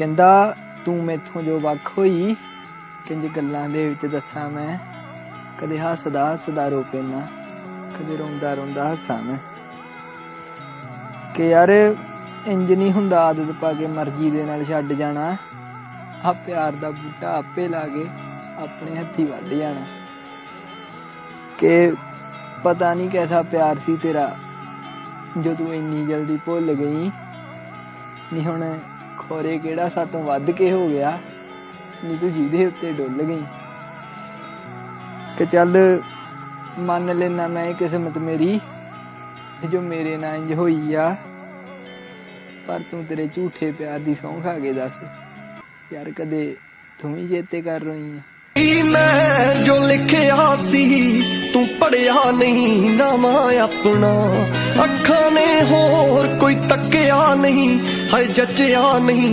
ਕਹਿੰਦਾ, ਤੂੰ ਮੈਥੋਂ ਜੋ ਵੱਖ ਹੋਈ ਕਿੰਜ ਗੱਲਾਂ ਦੇ ਵਿੱਚ ਦੱਸਾਂ ਮੈਂ। ਕਦੇ ਹੱਸਦਾ ਹੱਸਦਾ ਰੋ ਪੈਣਾ ਕਦੇ ਰੋਂਦਾ ਰੋਂਦਾ ਹੱਸਾਂ ਮੈਂ। ਕਿ ਯਾਰ, ਇੰਜ ਨਹੀਂ ਹੁੰਦਾ ਆਦਤ ਪਾ ਕੇ ਮਰਜ਼ੀ ਦੇ ਨਾਲ ਛੱਡ ਜਾਣਾ। ਆ ਪਿਆਰ ਦਾ ਬੂਟਾ ਆਪੇ ਲਾ ਕੇ ਆਪਣੇ ਹੱਥੀ ਵੱਢ ਜਾਣਾ। ਕਿ ਪਤਾ ਨਹੀਂ ਕੈਸਾ ਪਿਆਰ ਸੀ ਤੇਰਾ ਜੋ ਤੂੰ ਇੰਨੀ ਜਲਦੀ ਭੁੱਲ ਗਈ। ਨਹੀਂ ਹੁਣ ਖੋਰੇ ਕਿਹੜਾ ਸਾਤੋਂ ਵੱਧ ਕੇ ਹੋ ਗਿਆ? ਨਹੀਂ ਤੂੰ ਜਿਹਦੇ ਉੱਤੇ ਡੁੱਲ ਗਈ। ਕਿ ਚੱਲ, ਮੰਨ ਲੈਣਾ ਮੈਂ ਇਹ ਕਿਸਮਤ ਮੇਰੀ ਜੋ ਮੇਰੇ ਨਾਲ ਇੰਜ ਹੋਈ ਆ, ਪਰ ਤੂੰ ਤੇਰੇ ਝੂਠੇ ਪਿਆਰ ਦੀ ਸੌਂ ਖਾ ਕੇ ਦੱਸ, ਯਾਰ ਕਦੇ ਤੂੰ ਵੀ ਚੇਤੇ ਕਰ ਰਹੀ ਆ। ਮੈਂ ਜੋ ਲਿਖਿਆ ਸੀ, ਤੂੰ ਪੜਿਆ ਨਹੀਂ ਨਾਵਾਂ ਆਪਣਾ, ਅੱਖਾਂ ਨੇ ਹੋਰ ਨਹੀਂ ਹਾਏ ਜੱਜਿਆ ਨਹੀਂ।